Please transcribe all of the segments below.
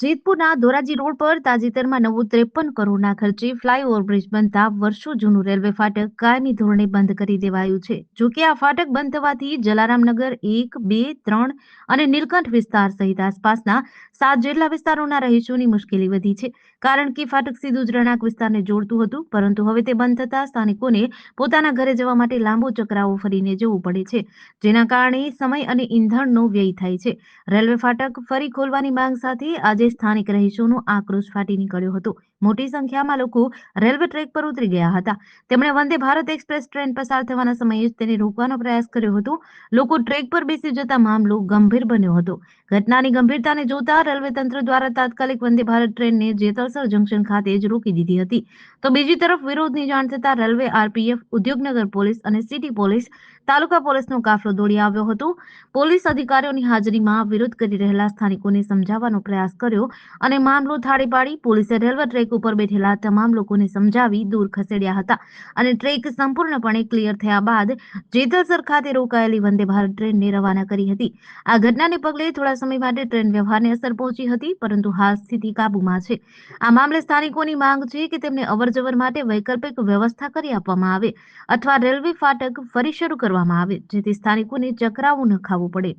જેતપુરના Dhoraji road પર તાજેતરમાં નવું ત્રેપન કરોડના ખર્ચે ફ્લાયઓવર બ્રિજ બનતા વર્ષો જૂનું રેલવે ફાટક કાયમી ધોરણે બંધ કરી દેવાયું છે. જોકે આ ફાટક બંધ થવાથી જલારામનગર એક, બે, ત્રણ અને નીલકંઠ વિસ્તાર સહિત આસપાસના સાત જેટલા વિસ્તારોના રહીશોની મુશ્કેલી વધી છે. કારણ કે ફાટક સીધું જ રહેણાંક વિસ્તારને જોડતું હતું, પરંતુ હવે તે બંધ થતા સ્થાનિકોને પોતાના ઘરે જવા માટે લાંબો ચકરાવો ફરીને જવું પડે છે, જેના કારણે સમય અને ઈંધણનો વ્યય થાય છે. રેલવે ફાટક ફરી ખોલવાની માંગ સાથે આજે સ્થાનિક રહીશોનો આક્રોશ ફાટી નીકળ્યો હતો. મોટી સંખ્યામાં લોકો રેલવે ટ્રેક પર ઉતરી ગયા હતા. તેમણે વંદે ભારત એક્સપ્રેસ ટ્રેન પસાર થવાના સમયે જ તેને રોકવાનો પ્રયાસ કર્યો હતો. લોકો ટ્રેક પર બેસી જતા મામલો ગંભીર બન્યો હતો. ઘટનાની ગંભીરતાને જોતા રેલવે તંત્ર દ્વારા તાત્કાલિક વંદે ભારત ટ્રેનને જેતલસર જંકશન ખાતે જ રોકી દીધી હતી. તો બીજી તરફ વિરોધની જાણ થતાં રેલવે આરપીએફ, ઉદ્યોગનગર પોલીસ અને સિટી પોલીસ તાલુકા પોલીસનો કાફલો દોડી આવ્યો હતો. પોલીસ અધિકારીઓની હાજરીમાં વિરોધ કરી રહેલા સ્થાનિકોને સમજાવવાનો પ્રયાસ કર્યો અને મામલો થાળે પાડી પોલીસે રેલવે ટ્રેક ઉપર બેઠેલા તમામ લોકોને સમજાવી દૂર ખસેડ્યા હતા અને ટ્રેક સંપૂર્ણપણે ક્લિયર થયા બાદ જેતલસર ખાતે રોકાયેલી વંદે ભારત ટ્રેનને રવાના કરી હતી. આ ઘટનાને પગલે થોડા સમય માટે ટ્રેન વ્યવહારને અસર પહોંચી હતી, પરંતુ હાલ સ્થિતિ કાબૂમાં છે. આ મામલે સ્થાનિકોની માંગ છે કે તેમને અવરજવર માટે વૈકલ્પિક વ્યવસ્થા કરી આપવામાં આવે, અથવા રેલવે ફાટક ફરી શરૂ કરવામાં આવે, જેથી સ્થાનિકોને ચકરાવું ન ખાવું પડે.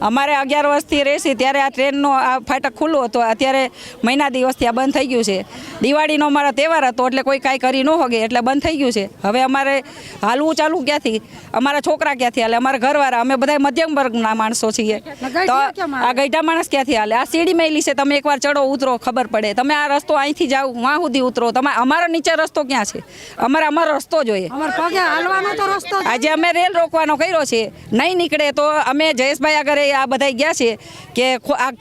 અમારે અગિયાર વર્ષથી રહેશે ત્યારે આ ટ્રેનનો આ ફાટક ખુલ્લો હતો. અત્યારે મહિના દિવસથી આ બંધ થઈ ગયું છે. દિવાળીનો અમારો તહેવાર હતો એટલે કોઈ કાંઈ કરી ન હોગે એટલે બંધ થઈ ગયું છે. હવે અમારે હાલવું ચાલુ ક્યાંથી? અમારા છોકરા ક્યાંથી હાલે? અમારા ઘરવાળા. અમે બધા મધ્યમ વર્ગના માણસો છીએ. તો આ ગઈઢા માણસ ક્યાંથી હાલે? આ સીડી મેલી છે તમે એકવાર ચડો ઉતરો ખબર પડે. તમે આ રસ્તો અહીંથી જાઓ વાં સુધી ઉતરો. તમે અમારો નીચે રસ્તો ક્યાં છે? અમારે અમારો રસ્તો જોઈએ. આજે અમે રેલ રોકવાનો કર્યો છે. નહીં નીકળે તો અમે જયેશભાઈ આગળ આ બધા ગયા છે કે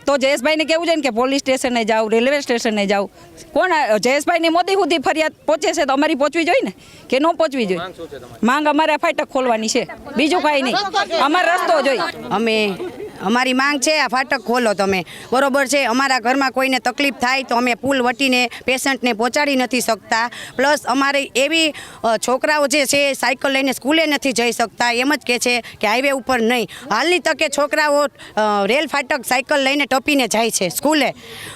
તો જયેશભાઈને કેવું છે ને કે પોલીસ સ્ટેશને જાઓ રેલવે સ્ટેશને જાઓ કોણ જયેશભાઈની મોદી સુધી ફરિયાદ પહોંચે છે તો અમારી પહોંચવી જોઈએ ને? કે ન પહોંચવી જોઈએ? માંગ અમારે ફાટક ખોલવાની છે. બીજું કાંઈ નહીં. અમારે રસ્તો જોઈએ. અમે અમારી માંગ છે, આ ફાટક ખોલો તમે. બરોબર છે, અમારા ઘરમાં કોઈને તકલીફ થાય તો અમે પુલ વટીને પેશન્ટને પહોંચાડી નથી શકતા. પ્લસ અમારે એવી છોકરાઓ જે છે, સાયકલ લઈને સ્કૂલે નથી જઈ શકતા. એમ જ કહે છે કે હાઈવે ઉપર નહીં. હાલની તકે છોકરાઓ રેલ ફાટક સાયકલ લઈને ટપીને જાય છે સ્કૂલે.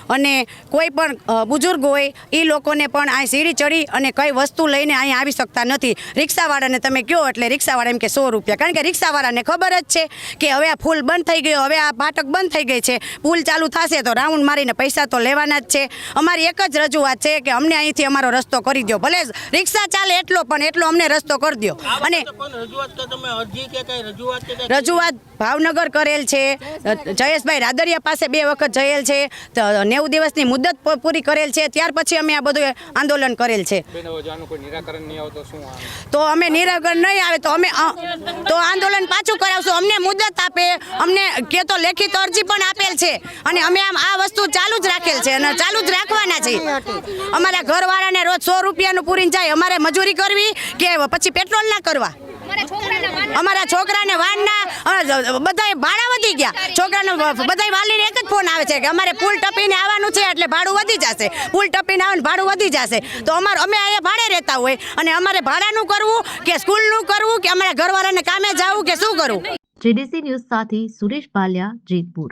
અને કોઈ પણ બુઝુર્ગ હોય એ લોકોને પણ આ સીડી ચડી અને કઈ વસ્તુ લઈને અહીં આવી શકતા નથી. રિક્ષાવાળાને તમે કહો એટલે રિક્ષાવાળા એમ કે સો રૂપિયા. કારણ કે રિક્ષાવાળાને ખબર જ છે કે હવે આ ફૂલ બંધ થઈ ગયો હવે આ ફાટક બંધ થઈ ગઈ છે. પુલ ચાલુ થશે તો રાઉન્ડ મારીને પૈસા તો લેવાના જ છે. અમારી એક જ રજૂઆત છે કે અમને અહીંથી અમારો રસ્તો કરી દો ભલે રિક્ષા ચાલે એટલો પણ એટલો અમને રસ્તો કરી દો અને રજૂઆત ભાવનગર કરેલ છે. જયેશભાઈ રાદરિયા પાસે બે વખત જયેલ છે. તો નેવું દિવસની મુદત પૂરી કરેલ છે. ત્યાર પછી અમે આ બધું આંદોલન કરેલ છે. તો અમે નિરાકરણ નહીં આવે તો અમે તો આંદોલન પાછું કરાવશું. અમને મુદત આપે અમને કે તો લેખિત અરજી પણ આપેલ છે. અને અમે આમ આ વસ્તુ ચાલુ જ રાખેલ છે અને ચાલુ જ રાખવાના છે અમારા ઘરવાળાને રોજ સો રૂપિયાનું પૂરીને જાય. અમારે મજૂરી કરવી કે પછી પેટ્રોલ ના કરવા? અમારા છોકરાને વાનના બધા ભાડા વધી ગયા. છોકરાનો બધા વાલીને એક જ ફોન આવે છે કે અમારે પુલ ટપીને આવવાનું છે એટલે ભાડું વધી જશે. પુલ ટપીને આવવાનું ભાડું વધી જશે. તો અમારે અમે અહીંયા ભાડે રહેતા હોય અને અમારે ભાડાનું કરવું કે સ્કૂલનું કરવું કે અમારા ઘરવાળાને કામે જવું કે શું કરવું? જેડીસી ન્યૂઝ સાથે સુરેશ બાલિયા જેતપુર.